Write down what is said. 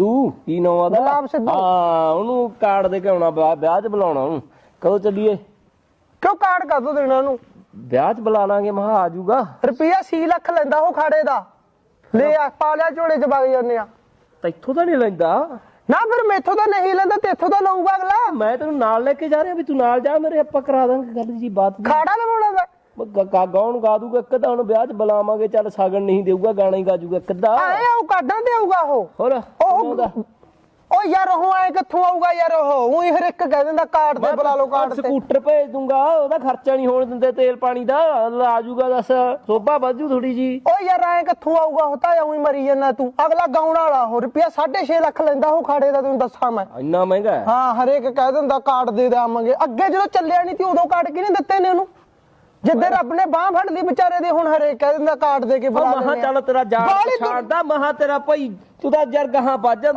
ਤੂੰ ਕੀ ਨਾਮ ਆਦਾ ਗੁਲਾਬ ਸਿੱਧੂ। ਹਾਂ ਉਹਨੂੰ ਕਾਰਡ ਦੇ ਕੇ ਆਉਣਾ ਵਿਆਹ ਵਿਆਹ 'ਚ ਬੁਲਾਉਣਾ ਉਹਨੂੰ। ਕਦੋਂ ਚੱਲੀਏ? ਕਿਉਂ ਕਾਰਡ ਕਰ ਦੋ ਦੇਣਾ ਉਹਨੂੰ? ਵਿਆਹ 'ਚ ਬੁਲਾ ਲਾਂਗੇ ਮਹਾ ਆ ਜਾਊਗਾ। ਰੁਪਿਆ 6 ਲੱਖ ਲੈਂਦਾ ਉਹ ਖਾੜੇ ਦਾ। ਲੈ ਆ ਪਾ ਲਿਆ ਝੋਲੇ ਚ ਵਗ ਜਾਂਦੇ ਆ। ਤੈਥੋਂ ਤਾਂ ਨਹੀਂ ਲੈਂਦਾ। ਨਾ ਫਿਰ ਮੈਥੋਂ ਤਾਂ ਨਹੀਂ ਲੈਂਦਾ ਤੇਥੋਂ ਤਾਂ ਲਊਗਾ ਅਗਲਾ। ਮੈਂ ਤੈਨੂੰ ਨਾਲ ਲੈ ਕੇ ਜਾ ਰਿਹਾ ਵੀ ਤੂੰ ਨਾਲ ਜਾ ਮੇਰੇ ਆਪਾਂ ਕਰਾ ਦਾਂਗੇ ਗੱਲ ਜੀ ਬਾਤ ਖਾੜਾ ਦਾ ਗਾ ਗਾਉਣ ਗਾ ਦੂਗਾ ਤਾਂ ਉਹਨੂੰ ਵਿਆਹ 'ਚ ਬੁਲਾਵਾਂਗੇ ਚੱਲ ਸਾਗਣ ਨਹੀਂ ਦੇਊਗਾ ਗਾਣਾ ਹੀ ਗਾ ਜੂਗਾ ਕਿੱਦਾਂ ਆਏ ਆਉ ਕਾਡਾਂ ਤੇ ਆਊਗਾ ਉਹ? ਹੋਰ ਉਹ ਉਹ ਯਾਰ ਉਹ ਆਏ ਕਿੱਥੋਂ ਆਊਗਾ ਯਾਰ ਉਹ? ਉਹੀ ਹਰ ਇੱਕ ਕਹਿ ਦਿੰਦਾ ਕਾਰਡ ਤੇ ਬੁਲਾ ਲਓ ਕਾਰਡ ਤੇ। ਸਕੂਟਰ ਭੇਜ ਦੂੰਗਾ ਉਹਦਾ ਖਰਚਾ ਨਹੀਂ ਹੋਣ ਦਿੰਦੇ ਤੇਲ ਪਾਣੀ ਦਾ ਆ ਜਾਊਗਾ ਦੱਸ ਸੋਭਾ ਵਾਜੂ ਥੋੜੀ ਜੀ ਓ ਯਾਰ ਐ ਕਿੱਥੋਂ ਆਊਗਾ ਉਹ ਤਾਂ ਉਹੀ ਮਰੀ ਜਾਂਦਾ ਤੂੰ। ਅਗਲਾ ਗਾਉਣ ਵਾਲਾ ਉਹ ਰੁਪਿਆ 6.5 ਲੱਖ ਲੈਂਦਾ ਉਹ ਖਾੜੇ ਦਾ ਤੈਨੂੰ ਦੱਸਾਂ ਮੈਂ। ਇੰਨਾ ਮਹਿੰਗਾ ਹੈ? ਹਾਂ ਹਰੇਕ ਕਹਿ ਦਿੰਦਾ ਕਾਰਡ ਦੇ ਦੇਵਾਂਗੇ। ਅੱਗੇ ਜਦੋਂ ਚੱਲਿਆ ਨਹੀਂ ਤੀ ਉਦੋਂ ਕਾਰਡ ਕਿਹਨੇ ਦਿੱਤੇ ਨੇ ਉਹਨੂੰ? ਜਿੱਦੇ ਰੱਬ ਨੇ ਬਾਹ ਫੜ ਲਈ ਵਿਚਾਰੇ ਦੇ ਹੁਣ ਹਰੇਕ ਕਹਿ ਦਿੰਦਾ ਕਾਰਡ ਦੇ ਕੇ ਬੁਲਾ ਮਹਾ ਲੈਂਦੇ ਆ। ਚੱਲ ਤੇਰਾ ਬਾਹਲੀ ਦੁ- ਛਾੜਦਾ ਮਹਾ ਤੇਰਾ ਭਾਈ ਤੂੰ ਤਾਂ ਜਰ ਗਾਹਾਂ ਵੱਜ ਜਾਂਦਾ